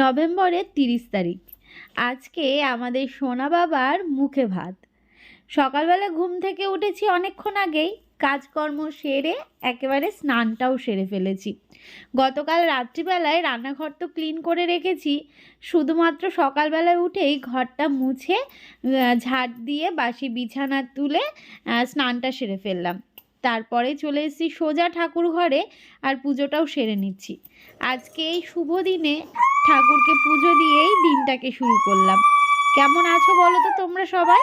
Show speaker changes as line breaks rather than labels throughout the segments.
নভেম্বরের তিরিশ তারিখ। আজকে আমাদের সোনা বাবার মুখে ভাত। সকালবেলা ঘুম থেকে উঠেছি অনেকক্ষণ আগেই। কাজকর্ম সেরে একেবারে স্নানটাও সেরে ফেলেছি। গতকাল রাত্রিবেলায় রান্নাঘর তো ক্লিন করে রেখেছি। শুধুমাত্র সকালবেলায় উঠেই ঘরটা মুছে ঝাড় দিয়ে বাসি বিছানা তুলে স্নানটা সেরে ফেললাম। তারপরে চলে এসেছি সোজা ঠাকুর ঘরে আর পুজোটাও সেরে নিচ্ছি। আজকে এই শুভ দিনে ঠাকুরকে পুজো দিয়েই দিনটাকে শুরু করলাম। কেমন আছো বলো তো তোমরা সবাই?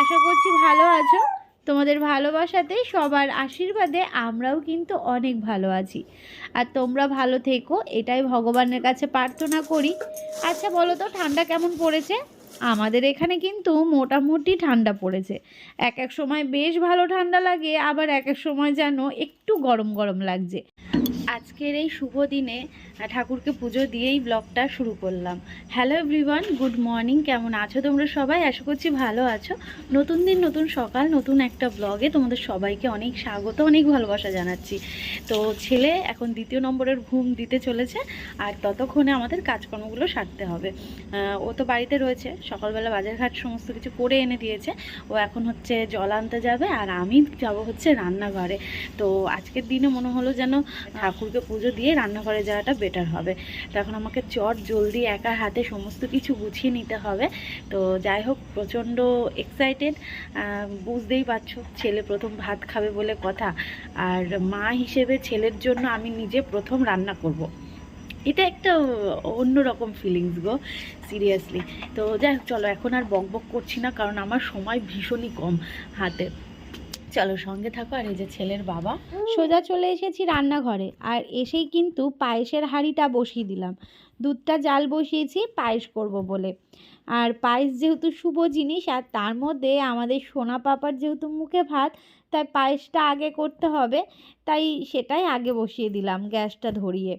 আশা করছি ভালো আছো। তোমাদের ভালোবাসাতে, সবার আশীর্বাদে আমরাও কিন্তু অনেক ভালো আছি। আর তোমরা ভালো থেকো, এটাই ভগবানের কাছে প্রার্থনা করি। আচ্ছা বলো তো, ঠান্ডা কেমন পড়েছে? আমাদের এখানে কিন্তু মোটামুটি ঠান্ডা পড়েছে। এক এক সময় বেশ ভালো ঠান্ডা লাগে, আবার এক এক সময় যেন একটু গরম গরম লাগছে। আজকের এই শুভ দিনে ঠাকুরকে পুজো দিয়েই ব্লগটা শুরু করলাম। হ্যালো এভরিওয়ান গুড মর্নিং কেমন আছো তোমরা সবাই? আশা করছি ভালো আছো। নতুন দিন, নতুন সকাল, নতুন একটা ব্লগে তোমাদের সবাইকে অনেক স্বাগত, অনেক ভালোবাসা জানাচ্ছি। তো ছেলে এখন দ্বিতীয় নম্বরের ঘুম দিতে চলেছে আর ততক্ষণে আমাদের কাজকর্মগুলো সারতে হবে। ও তো বাড়িতে রয়েছে, সকালবেলা বাজারঘাট সমস্ত কিছু করে এনে দিয়েছে। ও এখন হচ্ছে জল আনতে যাবে আর আমি যাব হচ্ছে রান্নাঘরে। তো আজকের দিনে মনে হলো যেন ঠাকুরকে পুজো দিয়ে রান্নাঘরে যাওয়াটা বেটার হবে। তো এখন আমাকে চট জলদি একা হাতে সমস্ত কিছু গুছিয়ে নিতে হবে। তো যাই হোক, প্রচণ্ড এক্সাইটেড বুঝতেই পারছ, ছেলে প্রথম ভাত খাবে বলে কথা। আর মা হিসেবে ছেলের জন্য আমি নিজে প্রথম রান্না করব। এটা একটা অন্যরকম ফিলিংস গো সিরিয়াসলি তো যাই হোক, চলো, এখন আর বক বক করছি না, কারণ আমার সময় ভীষণই কম হাতে। চলো সঙ্গে থাকো আর এই যে ছেলের বাবা। সোজা চলে এসেছি রান্নাঘরে আর এসেই কিন্তু পায়েসের হাঁড়িটা বসিয়ে দিলাম। দুধটা জাল বসিয়েছি পায়েস করব বলে। আর পায়েস যেহেতু শুভ জিনিস আর তার মধ্যে আমাদের সোনা পাপার যেহেতু মুখে ভাত তাই পায়েসটা আগে করতে হবে তাই সেটাই আগে বসিয়ে দিলাম গ্যাসটা ধরিয়ে।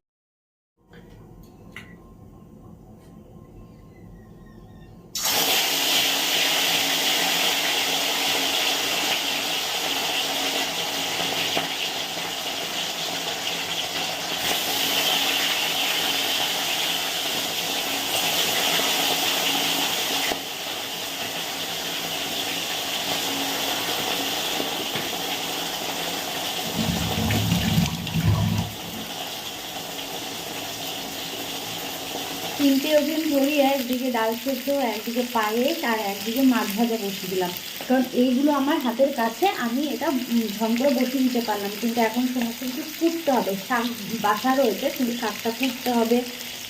তিনটে ওজন ধরিয়ে একদিকে ডাল সেদ্ধ, একদিকে পায়েস আর একদিকে মাছ ভাজা বসিয়ে দিলাম। কারণ এইগুলো আমার হাতের কাছে, আমি এটা ঝম করে বসিয়ে দিতে পারলাম। কিন্তু এখন সমস্ত কিছু কুটতে হবে। শাক বাসা রয়েছে, কিন্তু শাকটা কুটতে হবে।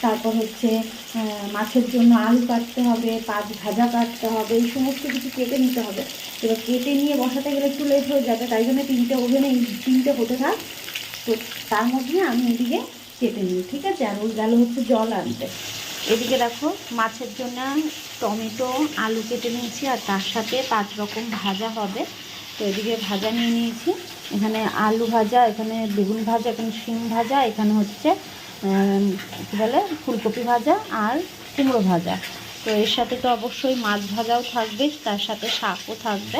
তারপর হচ্ছে মাছের জন্য আলু কাটতে হবে, পাঁচ ভাজা কাটতে হবে, এই সমস্ত কিছু কেটে নিতে হবে। এবার কেটে নিয়ে বসাতে গেলে একটু লেট হয়ে যাবে, তাই জন্য তিনটে ওভেনে তিনটে হতে থাক। তো তার মধ্যে আমি এদিকে কেটে নিই, ঠিক আছে? আর ওই গেল হচ্ছে জল আনতে। এদিকে দেখো মাছের জন্য টমেটো আলু কেটে নিয়েছি আর তার সাথে পাঁচ রকম ভাজা হবে। তো এদিকে ভাজা নিয়ে নিয়েছি। এখানে আলু ভাজা এখানে বেগুন ভাজা এখানে শিম ভাজা এখানে হচ্ছে কী বলে ফুলকপি ভাজা আর কুমড়ো ভাজা। তো এর সাথে তো অবশ্যই মাছ ভাজাও থাকবে তার সাথে শাকও থাকবে।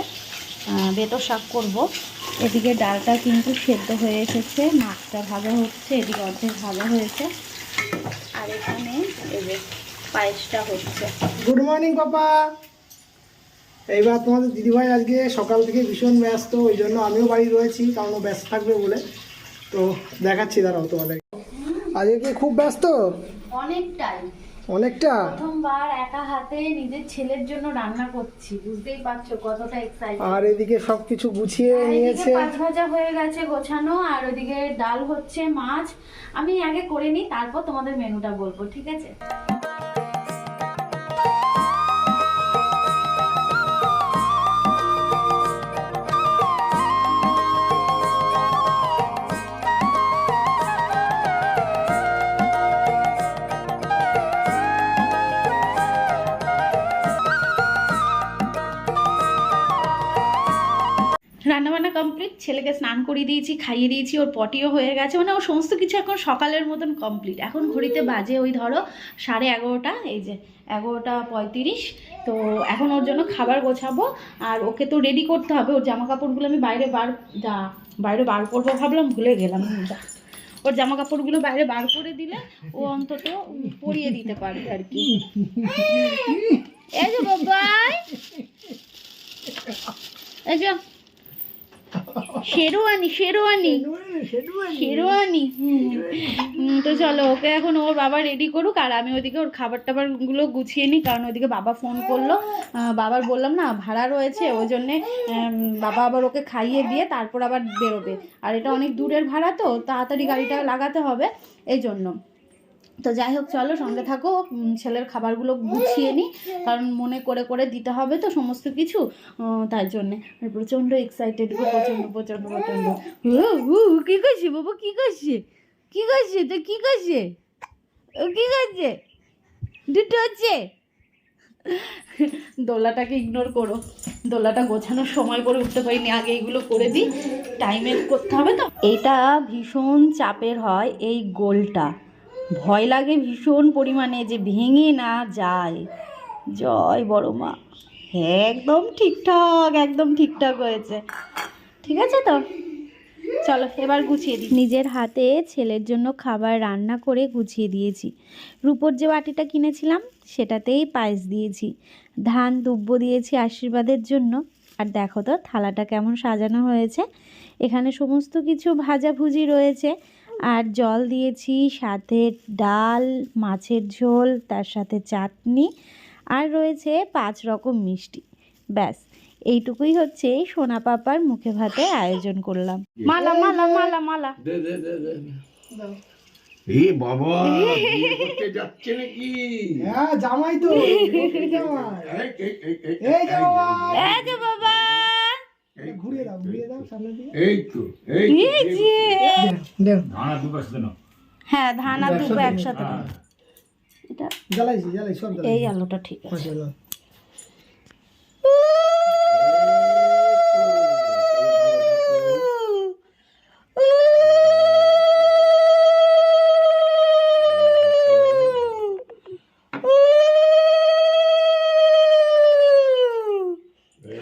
আহ, বেতো শাক করব। এদিকে ডালটা কিন্তু সেদ্ধ হয়ে এসেছে মাছটা ভাজা হচ্ছে এদিকে অর্ধেক ভাজা হয়েছে। আর এখানে এই যে পায়েসটা হচ্ছে।
Good morning papa. এইবার তোমাদের দিদিভাই আজকে সকাল থেকে ভীষণ ব্যস্ত ওই জন্য আমিও বাড়ি রয়েছি কারণ ও ব্যস্ত থাকবে বলে। তো দেখাচ্ছি দাঁড়াও তোমাদের। আজকে খুব ব্যস্ত?
অনেকটাই।
অনেকটা?
প্রথমবার একা হাতে নিজের ছেলের জন্য রান্না করছি বুঝতেই পারছ কতটা এক্সাইটেড
আর এদিকে সবকিছু গুছিয়ে নিয়েছে।
পাঁচ ভাজা হয়ে গেছে গোছানো আর ওদিকে ডাল হচ্ছে মাছ। আমি আগে করে নিই তারপর তোমাদের মেনুটা বলব ঠিক আছে? ছেলেকে স্নান করিয়ে দিয়েছি খাইয়ে দিয়েছি ওর পটিও হয়ে গেছে মানে ওর সমস্ত কিছু এখন সকালের মতন কমপ্লিট এখন ঘড়িতে বাজে ওই ধরো সাড়ে এগারোটা এই যে এগারোটা পঁয়ত্রিশ তো এখন ওর জন্য খাবার গোছাবো আর ওকে তো রেডি করতে হবে ওর জামা কাপড়গুলো আমি বাইরে বার যা বাইরে বার করব ভাবলাম ভুলে গেলাম যা। ওর জামা কাপড়গুলো বাইরে বার করে দিলে ও অন্তত পরিয়ে দিতে পারবে আর কি। এই যে বাবাই এই যে শেরওয়ানি শেরওয়ানি। শেরওয়ানি তো চলো ওকে এখন ওর বাবা রেডি করুক আর আমি ওদিকে ওর খাবার টাবারগুলো গুছিয়ে নিই কারণ ওদিকে বাবা ফোন করল। বাবার বললাম না ভাড়া রয়েছে ওই জন্যে বাবা আবার ওকে খাইয়ে দিয়ে তারপর আবার বেরোবে। আর এটা অনেক দূরের ভাড়া তো তাড়াতাড়ি গাড়িটা লাগাতে হবে এই জন্য। তো যাই হোক চলো সঙ্গে থাকো। ছেলের খাবারগুলো গুছিয়ে নিই কারণ মনে করে করে দিতে হবে তো সমস্ত কিছু। তার জন্যে। প্রচণ্ড এক্সাইটেড প্রচণ্ড প্রচণ্ড প্রচণ্ড। হু উ, কি করছে বাবা? কি করছে? কি করছে? তো কী করছে? ও কি করছে? দুটো হচ্ছে। দোলাটাকে ইগনোর করো। দোলাটা গোছানোর সময় করে উঠতে পারিনি আগে এইগুলো করে দিই। টাইমে করতে হবে তো। এটা ভীষণ চাপের হয় এই গোলটা। ভয় লাগে ভীষণ পরিমাণে যে ভেঙে না যায়। জয় বড় মা। একদম ঠিকঠাক একদম ঠিকঠাক হয়েছে। ঠিক আছে তো? চলো, এবার গুছিয়ে দিই। নিজের হাতে ছেলের জন্য খাবার রান্না করে গুছিয়ে দিয়েছি। রূপোর যে বাটিটা কিনেছিলাম, সেটাতেই পায়েস দিয়েছি। ধান দুব্য দিয়েছি আশীর্বাদের জন্য। আর দেখো তো, থালাটা কেমন সাজানো হয়েছে। এখানে সমস্ত কিছু ভাজাভুজি রয়েছে। আর জল দিয়েছি সাথে ডাল মাছের ঝোল তার সাথে চাটনি আর রয়েছে পাঁচ রকম মিষ্টি ব্যাস এইটুকুই হচ্ছে সোনা পাপার মুখে ভাতে আয়োজন করলাম মালা মালা মালা মালা
দে দে দে দে এ বাবা বিয়ে করতে যাচ্ছে নাকি
হ্যাঁ জামাই তো জামাই
এই,
যে বাবা ঘুরিয়ে দাও ঘুরিয়ে দাও সামনে দিয়ে।
এই তো এই তো,
এই যে।
দেখ
হ্যাঁ ধান আর দুটো একসাথে এটা
জ্বালাইছি জ্বালাই সব
এই আলোটা ঠিক আছে
মাশাআল্লাহ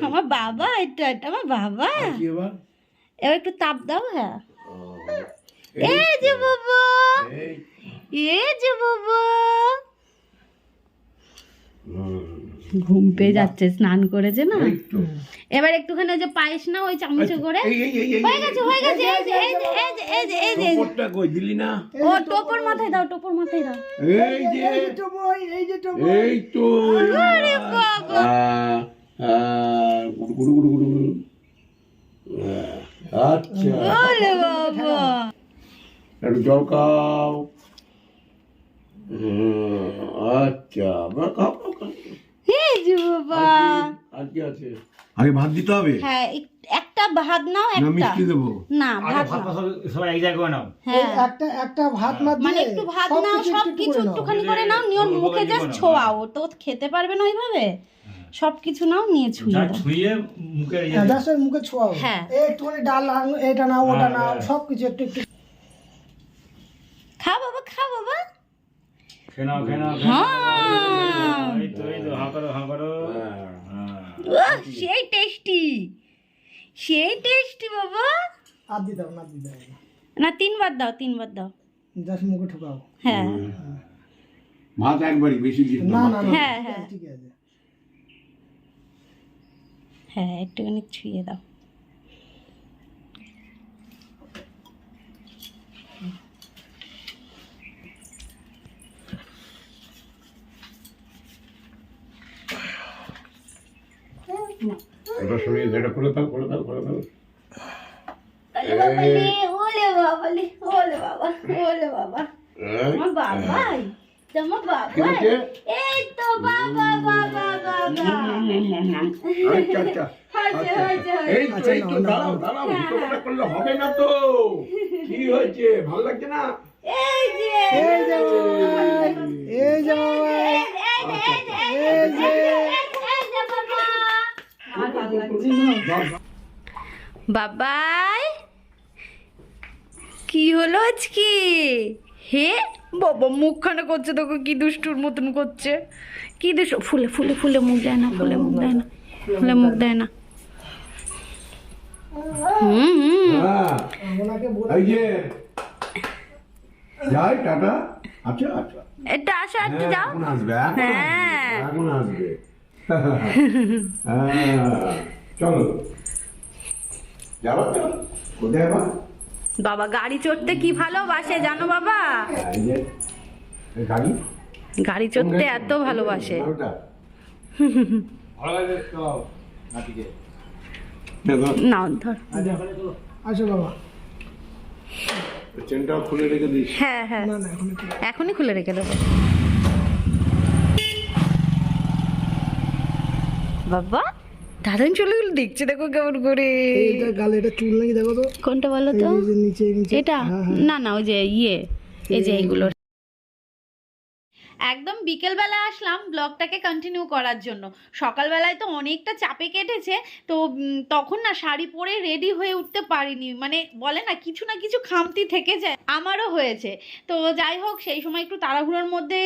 আমার বাবা এটা এটা আমার বাবা।
এবার?
একটু তাপ দাও হ্যাঁ।
এই
যে। বাবা।
এই।
যে বাবা। ঘুম পেয়ে যাচ্ছে স্নান করেছে না? এবার একটুখানি ওই যে পায়েস না ওই চামচে করে।
এই এই
হয়ে গেছে হয়ে গেছে এই যে এই যে এই যে এই যে এই যে এই
কই দিলি না?
ও টোপর মাথায় দাও টোপর মাথায় দাও।
এই যে।
এই যে এই যে টবই
এই তো।
বাবা।
আহ, আহ, গুড়ু গুড়ু গুড়ু গুড়ু গুড়ু। আচ্ছা একটু জল খাও। আচ্ছা খাও খাও, খাও।
এই যে বাবা
আর কি আছে? আগে ভাত দিতে হবে?
হ্যাঁ একটা ভাত নাও
না
একটা।
মিষ্টি দেবো।
না ভাত নাও।
সবাই এক জায়গায় নাও।
হ্যাঁ।
একটা একটা ভাত
মানে একটু ভাত নাও সব কিছু একটুখানি করে নাও নিয়ে ওর মুখে জাস্ট ছোঁয়াও। ও তো খেতে পারবে না ওইভাবে? সব কিছু নাও নিয়ে ছুঁয়ে দাও।
ছুঁয়ে মুখে ইয়ে
জাস্ট মুখে ছোঁয়াও।
হ্যাঁ।
একটুখানি ডাল আনো- এটা নাও ওটা
হ্যাঁ,
নাও
হ্যাঁ।
সব কিছু একটু একটু।
খা বাবা খা বাবা। হ্যাঁ।
এই তো এই তো হাঁ করো হাঁ করো। হ্যাঁ।
সেই টেস্টি। সেই টেস্টি বাবা।
আর না
তিনবার দাও তিনবার দাও।
জাস্ট মুখে ঠোকাও।
হ্যাঁ।
ভাত একবারই বেশি দিতে
না
হবে
না না
হ্যাঁ, হ্যাঁ।
ঠিক আছে।
হ্যাঁ একটুখানি ছুঁয়ে দাও।
ওটা সরিয়ে দে, করে দাও করে দাও করে দাও।
ওলে বাবালে, ওলে বাবা, ওলে বাবা।
এই,
আমার বাবাই, তোমার
কি
এই তো বাবা, বাবা, বাবা।
আচ্ছা আচ্ছা
হয়েছে,
আচ্ছা,
হয়েছে,
আচ্ছা। এই তো এই তো দাঁড়াও দাঁড়াও ভিতরটা করলে হবে না তো কি হয়েছে ভালো লাগছে না
এই যে,
এই যে বাবাই, এই যে বাবাই,
এই যে, এই যে, এই যে,
এই যে
এই যে বাবা। বাবাই কি হলো আজকে হে বাবা মুখখানে করছে তোকে কি দুষ্টুর মতন করছে? কি দুষ্টু? ফুলে ফুলে ফুলে মুখ দেয় না ফুলে মুখ দেয় না ফুলে মুখ দেয় না। হুম
হ্যাঁ যাই টাটা। আচ্ছা আচ্ছা।
এটা আসো
হ্যাঁ,
যাও।
আসবে
হ্যাঁ।
এখন আসবে। হ্যাঁ, চলো। যাব তো কোথায়
বাবা গাড়ি চড়তে কি ভালোবাসে জানো বাবা?
গাড়ি?
গাড়ি চড়তে এত ভালোবাসে। নাও ধর।
আসো বাবা।
চেনটাও খুলে রেখে দিস।
হ্যাঁ হ্যাঁ।
না না
এখনই খুলে রেখে দেবো। বাবা দাদান চলে দেখছে দেখো কেমন করে।
এইটা গালে এটা চুল নাকি দেখো তো?
কোনটা বলো তো?
নিচে নিচে।
এটা?
হ্যাঁ, হ্যাঁ।
না না ওই যে ইয়ে। এই যে এইগুলো। একদম বিকেলবেলা আসলাম ব্লগটাকে কন্টিনিউ করার জন্য। সকালবেলায় তো অনেকটা চাপে কেটেছে, তো তখন না শাড়ি পরে রেডি হয়ে উঠতে পারিনি। মানে বলে না, কিছু না কিছু খামতি থেকে যায়, আমারও হয়েছে। তো যাই হোক, সেই সময় একটু তাড়াহুড়োর মধ্যে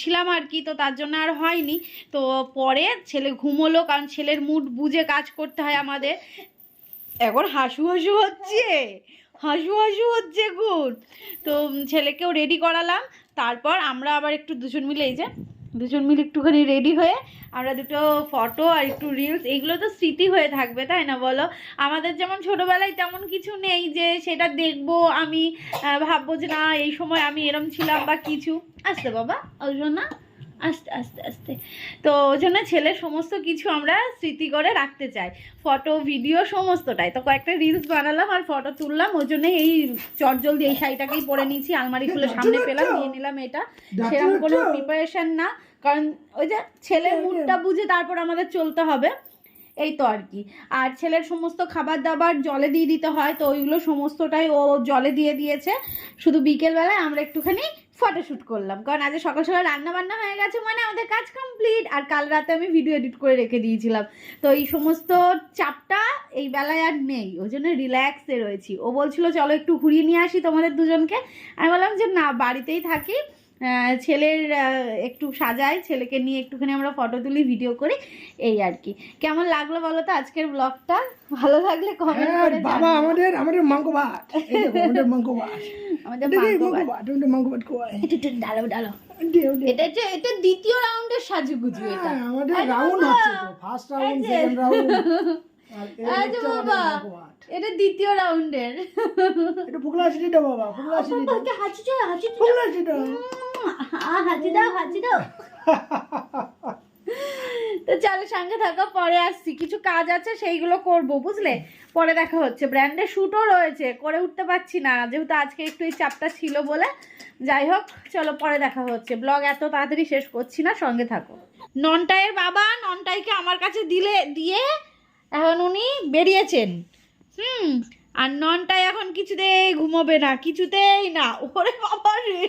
ছিলাম আর কি, তো তার জন্য আর হয়নি। তো পরে ছেলে ঘুমোলো, কারণ ছেলের মুড বুঝে কাজ করতে হয় আমাদের। এখন হাসু হাসু হচ্ছে। হাসু হাসু হচ্ছে এখন তো ছেলেকেও রেডি করালাম। তারপর আমরা আবার একটু দুজন মিলে এই যে, দুজন মিলে একটুখানি রেডি হয়ে আমরা দুটো ফটো আর একটু রিলস এইগুলো তো স্মৃতি হয়ে থাকবে, তাই না বলো? আমাদের যেমন ছোটবেলায় তেমন কিছু নেই যে সেটা দেখব আমি ভাববো যে না, এই সময় আমি এরম ছিলাম বা কিছু। আসতে বাবা ওই জন্য আস্তে আস্তে আস্তে। তো ওই জন্য ছেলের সমস্ত কিছু আমরা স্মৃতি করে রাখতে চাই। ফটো ভিডিও সমস্তটাই। তো কয়েকটা রিলস বানালাম আর ফটো তুললাম। ওই জন্য এই চটজলদি এই শাড়িটাকেই পরে নিয়েছি। আলমারি খুলে সামনে পেলাম নিয়ে নিলাম এটা। সেরকম কোনো প্রিপারেশান না। কারণ ওই যে ছেলের মুডটা বুঝে তারপর আমাদের চলতে হবে। এই তো আর কি। আর ছেলের সমস্ত খাবার দাবার জলে দিয়ে দিতে হয়, তো ওইগুলো সমস্তটাই ও জলে দিয়ে দিয়েছে। শুধু বিকেলবেলায় আমরা একটুখানি ফটোশ্যুট করলাম। কারণ আজ সকাল সকাল রান্না বান্না হয়ে গেছে মানে আমাদের কাজ কমপ্লিট। আর কাল রাতে আমি ভিডিও এডিট করে রেখে দিয়েছিলাম। তো এই সমস্ত চাপটা এই বেলায় আর নেই। ওই জন্য রিল্যাক্সে রয়েছি। ও বলছিল, চলো একটু ঘুরিয়ে নিয়ে আসি তোমাদের দুজনকে। আমি বললাম যে, না, বাড়িতেই থাকি। ছেলের একটু সাজাই ছেলেকে নিয়ে একটুখানি আমরা ফটো তুলি ভিডিও করি এই আর কি। কেমন লাগল বলো তো আজকের ব্লগটা ভালো লাগলে কমেন্ট
হ্যাঁ,
করে
বাবা আমাদের আমাদের মাংস ভাত আমাদের মাংস ভাত
আমাদের
এটা
মাংস
মাংস
ভাত।
ভাত আমাদের মাংস ভাত খাওয়ায়
একটু একটু ডালো ডালো
দেও, দেও।
এটা হচ্ছে এটা দ্বিতীয় রাউন্ডের সাজুগুজু এটা।
হ্যাঁ, আমাদের রাউন্ড হচ্ছে তো ফার্স্ট রাউন্ড সেকেন্ড রাউন্ড আর এই
আরে
হচ্ছে আমাদের
বাবা! এটা দ্বিতীয় রাউন্ডের
এটা ফুকলা সিটি বাবা ফুকলা সিটি
হাঁচি
ফুকলা
হাঁচি দাও তো চলো সঙ্গে থাকো, পরে আসছি। কিছু কাজ আছে, সেইগুলো করব, বুঝলে? পরে দেখা হচ্ছে। ব্র্যান্ডের শ্যুটও রয়েছে, করে উঠতে পারছি না। যেহেতু আজকে একটু এই চাপটা ছিল বলে। যাই হোক, চলো পরে দেখা হচ্ছে। ব্লগ এত তাড়াতাড়ি শেষ করছি না, সঙ্গে থাকো। ননটাইয়ের বাবা ননটাইকে আমার কাছে দিলে, দিয়ে এখন উনি বেরিয়েছেন। হুম, আর ননটাই এখন কিছুতেই ঘুমোবে না, কিছুতেই না। ওরে বাবা রে।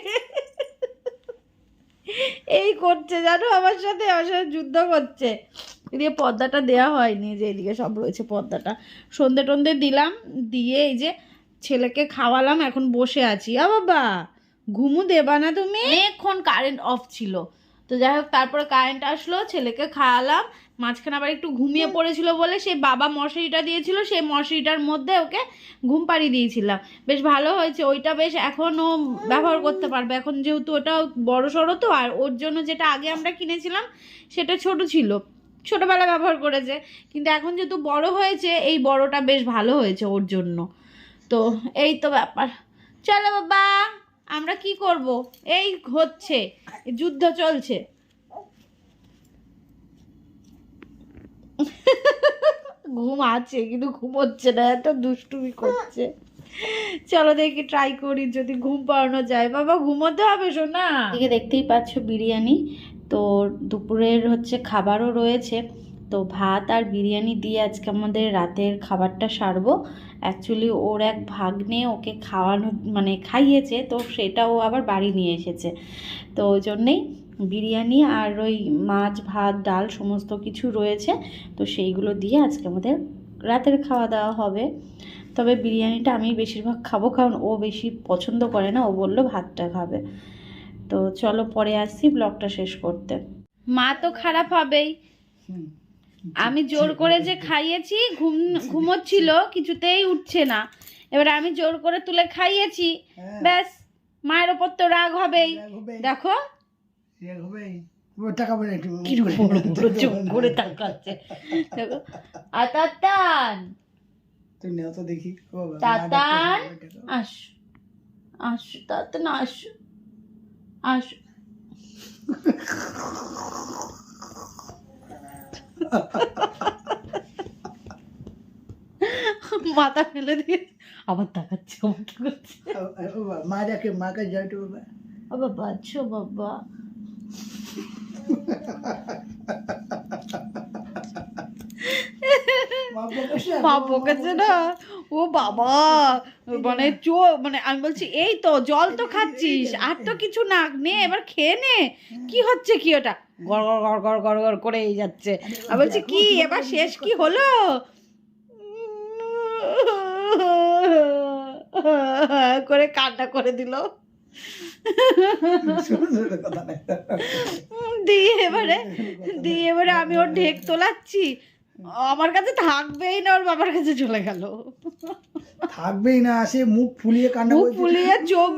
এই করছে, জানো? আমার সাথে আমার সাথে যুদ্ধ করছে। দিয়ে পর্দাটা দেওয়া হয়নি, যে এদিকে সব রয়েছে পর্দাটা। সন্ধে টন্ধে দিলাম, দিয়ে এই যে ছেলেকে খাওয়ালাম, এখন বসে আছি। আ বাবা ঘুমু দেবা না তুমি? অনেকক্ষণ কারেন্ট অফ ছিল। তো যাই হোক তারপরে কারেন্ট আসলো ছেলেকে খাওয়ালাম। মাঝখানে আবার একটু ঘুমিয়ে পড়েছিল বলে সেই বাবা মশারিটা দিয়েছিল সেই মশারিটার মধ্যে ওকে ঘুম পাড়িয়ে দিয়েছিলাম। বেশ ভালো হয়েছে ওইটা বেশ এখনও ব্যবহার করতে পারবে। এখন যেহেতু ওটা বড় সড়ো তো আর ওর জন্য যেটা আগে আমরা কিনেছিলাম সেটা ছোট ছিল। ছোটোবেলা ব্যবহার করেছে কিন্তু এখন যেহেতু বড় হয়েছে এই বড়টা বেশ ভালো হয়েছে ওর জন্য। তো এই তো ব্যাপার। চলো বাবা। আমরা কি করব? এই হচ্ছে, যুদ্ধ চলছে। ঘুম আছে, কিন্তু ঘুমোচ্ছে না, এত দুষ্টুমি করছে। চলো দেখি ট্রাই করি, যদি ঘুম পাড়ানো যায়। বাবা, ঘুমোতে হবে শোনা দেখতেই পাচ্ছ বিরিয়ানি। তো দুপুরের হচ্ছে খাবারও রয়েছে। তো ভাত আর বিরিয়ানি দিয়ে আজকে আমাদের রাতের খাবারটা সারবো। অ্যাকচুয়ালি ওর এক ভাগ্নে ওকে খাওয়ানো মানে খাইয়েছে তো সেটাও আবার বাড়ি নিয়ে এসেছে। তো ওই জন্যেই বিরিয়ানি আর ওই মাছ ভাত ডাল সমস্ত কিছু রয়েছে। তো সেইগুলো দিয়ে আজকে আমাদের রাতের খাওয়া দাওয়া হবে। তবে বিরিয়ানিটা আমি বেশিরভাগ খাব কারণ ও বেশি পছন্দ করে না। ও বলল ভাতটা খাবে। তো চলো পরে আসছি ব্লগটা শেষ করতে। মা তো খারাপ হবেই। আমি জোর করে যে খাইয়েছি ঘুম ঘুমোচ্ছিল কিছুতেই উঠছে না। এবার আমি জোর করে তুলে খাইয়েছি
হ্যাঁ।
ব্যাস মায়ের ওপর তো রাগ হবেই। দেখো। দেখো। আস আস তাতান আস আস। মাথা ফেলে দিয়ে আবার তাকাচ্ছে আমার কি করছে
ও বাবা, মা ডাকে মাকে জয়টু বাবা
আবার বাচ্চো বাবা ও বাবা মানে মানে আমি বলছি, এই তো, জল তো খাচ্ছিস, আর তো কিছু না, নে, এবার খেয়ে নে, কি হচ্ছে কি ওটা? গড় গড় গড় গড় গড় গড় করেই যাচ্ছে। কি, এবার শেষ কি হলো? করে কান্না করে দিল। দিয়ে এবারে দিয়ে এবারে আমি ওর ঢেক তোলাচ্ছি। আমার কাছে থাকবেই না ওর বাবার কাছে চলে গেল।
থাকবেই না সে মুখ ফুলিয়ে কান্না
মুখ ফুলিয়ে চোখ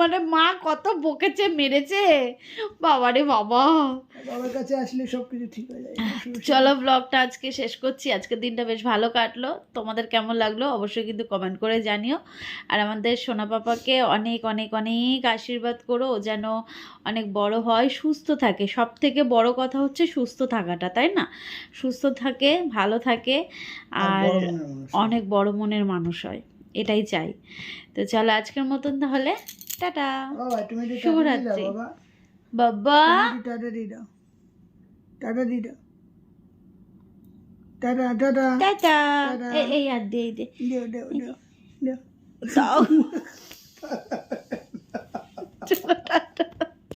মানে মা কত বকেছে মেরেছে। বাবারে বাবা।
বাবার কাছে আসলে সব কিছু ঠিক হয়ে যায়।
চলো ব্লগটা আজকে শেষ করছি। আজকের দিনটা বেশ ভালো কাটলো। তোমাদের কেমন লাগল অবশ্যই কিন্তু কমেন্ট করে জানিও। আর আমাদের সোনা পাপাকে অনেক অনেক অনেক আশীর্বাদ করো যেন অনেক বড় হয় সুস্থ থাকে। সব থেকে বড় কথা হচ্ছে সুস্থ থাকাটা তাই না? সুস্থ থাকে ভালো থাকে আর। অনেক বড় মনের মানুষ হয় এটাই চাই। তো চলো আজকের মতন তাহলে টাটা। শুভরাত্রি।
বাবা। টাটা দাও। টাটা দাও। Tata tata.
টাটা। এই- আর দে
দেও দাও
টাটা।